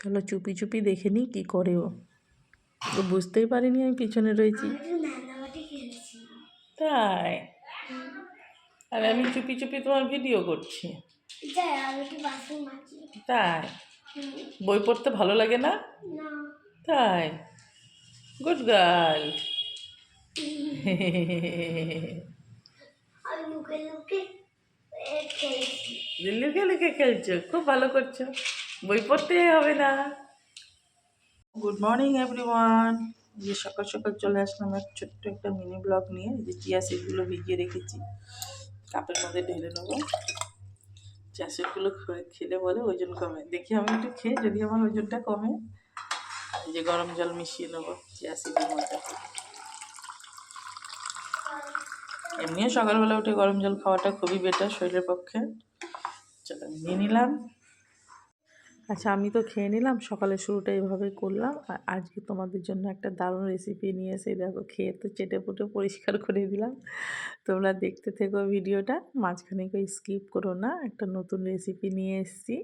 চলো চুপি চুপি দেখে নিই কী করে ও। তো বুঝতেই পারিনি আমি পিছনে রয়েছি। তাই? আর আমি চুপি চুপি তোমার ভিডিও করছি। তাই? বই পড়তে ভালো লাগে না? তাই? Good girl. আমি লুকে লুকে এ খেলেছি? খুব ভালো করছ। বই পড়তে হবে না। গুড মর্নিং এভরিওয়ান যে সকাল সকাল চলে আসলাম, এক ছোট্ট একটা মিনি ব্লগ নিয়ে যে চিয়া সিডগুলো ভিজিয়ে রেখেছি। কাপের মধ্যে ঢেলে নেব। চিয়া সিডগুলো খেলে বলে ওজন কমে। দেখি আমি একটু খেয়ে, যদি আমার ওজনটা কমে যে গরম জল মিশিয়ে নেব চিয়া সিডের মধ্যে। এমনিও সকালবেলা উঠে গরম জল খাওয়াটা খুবই বেটার শরীরের পক্ষে। চলো, নিয়ে নিলাম। আচ্ছা আমি তো খেয়ে নিলাম, সকালে শুরুটা এভাবে করলাম। আর আজকে তোমাদের জন্য একটা দারুণ রেসিপি নিয়ে এসে দেখো, খেয়ে তো চেটে পুটে পরিষ্কার করে দিলাম। তোমরা দেখতে থেকো ভিডিওটা, মাঝখানে কেউ স্কিপ করো না। একটা নতুন রেসিপি নিয়ে এসেছি।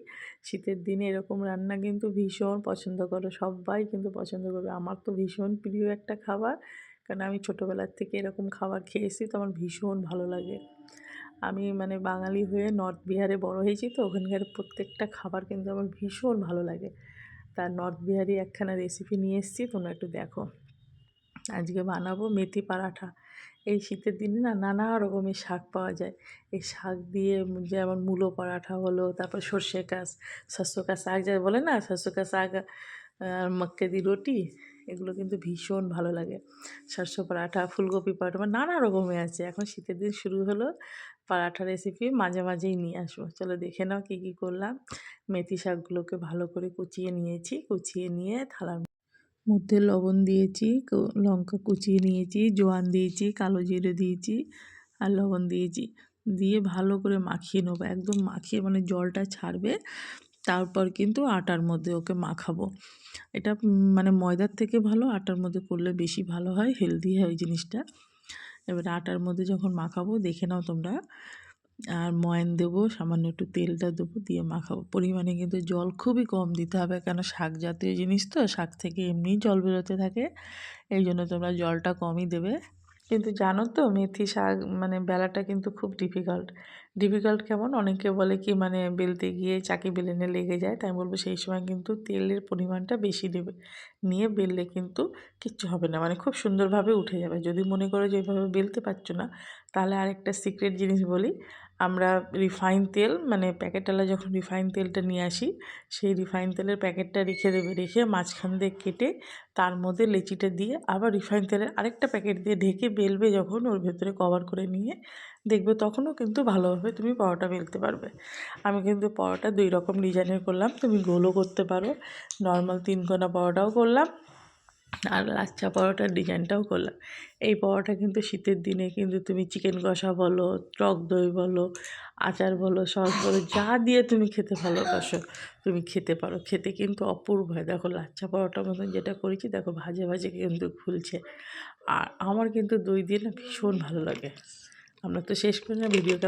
শীতের দিনে এরকম রান্না কিন্তু ভীষণ পছন্দ করো, সবাই কিন্তু পছন্দ করবে। আমার তো ভীষণ প্রিয় একটা খাবার, কারণ আমি ছোটোবেলার থেকে এরকম খাবার খেয়েছি, তো আমার ভীষণ ভালো লাগে। আমি মানে বাঙালি হয়ে নর্থ বিহারে বড় হয়েছি তো ওখানকার প্রত্যেকটা খাবার কিন্তু আমার ভীষণ ভালো লাগে। তার নর্থ বিহারি একখানা রেসিপি নিয়ে এসেছি, তোমরা একটু দেখো। আজকে বানাবো মেথি পরাঠা। এই শীতের দিনে না নানা রকমের শাক পাওয়া যায়। এই শাক দিয়ে যেমন মূলো পরাঠা হলো, তারপর সর্ষে কাস, শস্য কা শাক যা বলে না শস্য কা শাক আর মক্কে দি রুটি এগুলো কিন্তু ভীষণ ভালো লাগে। শস্য পরাঠা ফুলকপি পরাঠা মানে নানা রকমের আছে। এখন শীতের দিন শুরু হলো, পরাঠা রেসিপি মাঝে মাঝেই নিয়ে আসব। চলো দেখে নাও কী কী করলাম। মেথি শাকগুলোকে ভালো করে কুচিয়ে নিয়েছি, কুচিয়ে নিয়ে থালার মধ্যে লবণ দিয়েছি লঙ্কা কুচিয়ে নিয়েছি, জোয়ান দিয়েছি, কালো জিরে দিয়েছি আর লবণ দিয়েছি। দিয়ে ভালো করে মাখিয়ে নেব। একদম মাখিয়ে মানে জলটা ছাড়বে তারপর কিন্তু আটার মধ্যে ওকে মাখাবো। এটা মানে ময়দার থেকে ভালো, আটার মধ্যে করলে বেশি ভালো হয়, হেলদি হয় ওই জিনিসটা। এবারে আটার মধ্যে যখন মাখাবো, দেখে নাও তোমরা। আর ময়ান দেবো, সামান্য একটু তেলটা দেবো, দিয়ে মাখাবো। পরিমাণে কিন্তু জল খুবই কম দিতে হবে, কেন শাক জাতীয় জিনিস তো, শাক থেকে এমনিই জল বেরোতে থাকে। এই জন্য তোমরা জলটা কমই দেবে। কিন্তু জানো তো মেথি শাক মানে বেলাটা কিন্তু খুব ডিফিকাল্ট ডিফিকাল্ট কেমন? অনেকে বলে কি মানে বেলতে গিয়ে চাকি বেলেনে লেগে যায়, তাই বলব সেই সময় কিন্তু তেলের পরিমাণটা বেশি দেবে। নিয়ে বেললে কিন্তু কিচ্ছু হবে না মানে খুব সুন্দরভাবে উঠে যাবে। যদি মনে করো যে এইভাবে বেলতে পারছ না তাহলে আরেকটা সিক্রেট জিনিস বলি। আমরা রিফাইন তেল মানে প্যাকেটওয়ালা যখন রিফাইন তেলটা নিয়ে আসি, সেই রিফাইন তেলের প্যাকেটটা রেখে দেবে, রেখে মাঝখান দিয়ে কেটে তার মধ্যে লেচিটা দিয়ে আবার রিফাইন তেলের আরেকটা প্যাকেট দিয়ে ঢেকে বেলবে যখন, ওর ভেতরে কভার করে নিয়ে দেখবে তখনও কিন্তু ভালোভাবে তুমি পরোটা বেলতে পারবে। আমি কিন্তু পরোটা দুই রকম ডিজাইনের করলাম, তুমি গোলও করতে পারো নর্মাল তিন কোনা পরোটাও করলাম। আর লাচ্চা পরোটার ডিজাইনটাও করলাম। এই পরোটা কিন্তু শীতের দিনে কিন্তু তুমি চিকেন কষা বলো, টক দই বলো, আচার বলো, সস বলো, যা দিয়ে তুমি খেতে ভালোবাসো, তুমি খেতে পারো। খেতে কিন্তু অপূর্ব হয়। দেখো লাচ্চা পরোটার মতন যেটা করেছি, দেখো ভাজে ভাজে কিন্তু খুলছে। আর আমার কিন্তু দই দিয়ে না ভীষণ ভালো লাগে। আমরা তো শেষ করি না, ভিডিওটা